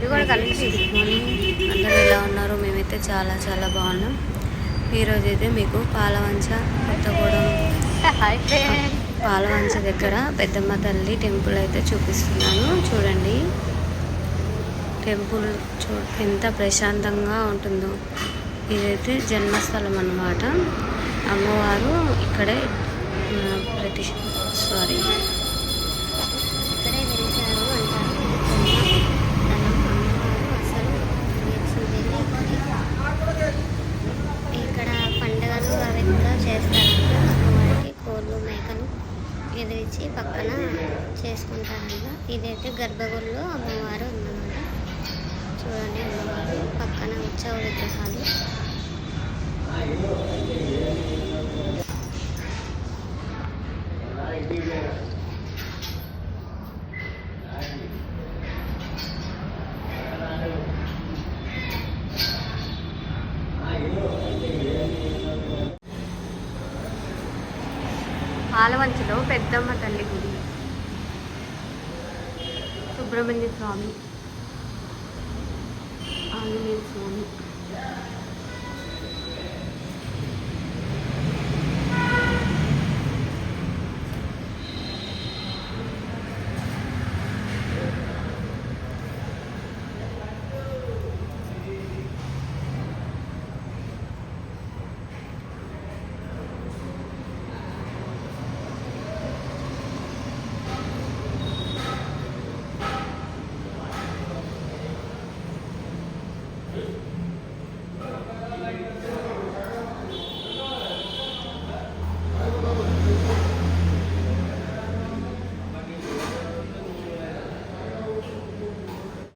ఇది కూడా కలిసి గుడ్ మార్నింగ్ అందరూ ఎలా ఉన్నారు? మేమైతే చాలా చాలా బాగున్నాం. ఈరోజు అయితే మీకు పాలవంచ కొత్తగూడెం పాలవంచ దగ్గర పెద్దమ్మ తల్లి టెంపుల్ అయితే చూపిస్తున్నాను. చూడండి. టెంపుల్ చూ ఎంత ప్రశాంతంగా ఉంటుందో. ఇదైతే జన్మస్థలం అన్నమాట. అమ్మవారు ఇక్కడే ప్రతి సారీ. ఎదిరించి పక్కన చేసుకుంటారంట ఇదైతే గర్భగుడిలో అమ్మవారు ఉందన్నమాట. చూడండి అమ్మవారు పక్కన ఉత్సవ విగ్రహాలు. పాలవంచలో పెద్దమ్మ తల్లి గుడి. సుబ్రహ్మణ్య స్వామి. ఆంజనేయ స్వామి.